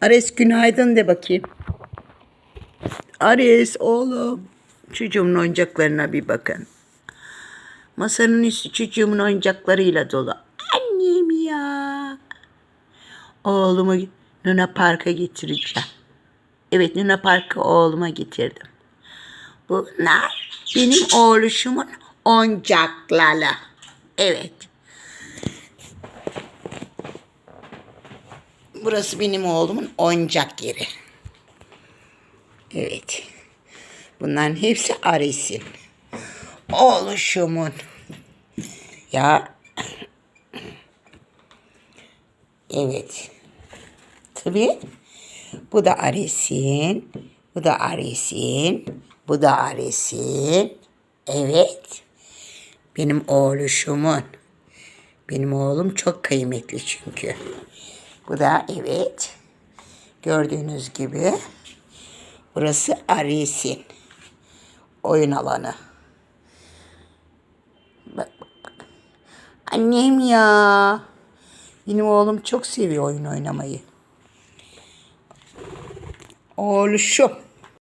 Ares günaydın de bakayım. Ares oğlum. Çocuğumun oyuncaklarına bir bakın. Masanın üstü çocuğumun oyuncaklarıyla dolu. Annem ya. Oğlumu Luna Park'a getireceğim. Evet Luna Park'a oğluma getirdim. Bunlar benim oğluşumun oyuncakları. Evet. Burası benim oğlumun oyuncak yeri. Evet. Bunların hepsi Ares'in. Oğluşumun. Ya. Evet. Tabii. Bu da Ares'in. Bu da Ares'in. Bu da Ares'in. Evet. Benim oğluşumun. Benim oğlum çok kıymetli çünkü. Bu da evet. Gördüğünüz gibi burası Ares'in oyun alanı. Bak bak bak. Annem ya. Benim oğlum çok seviyor oyun oynamayı. Oğluşum.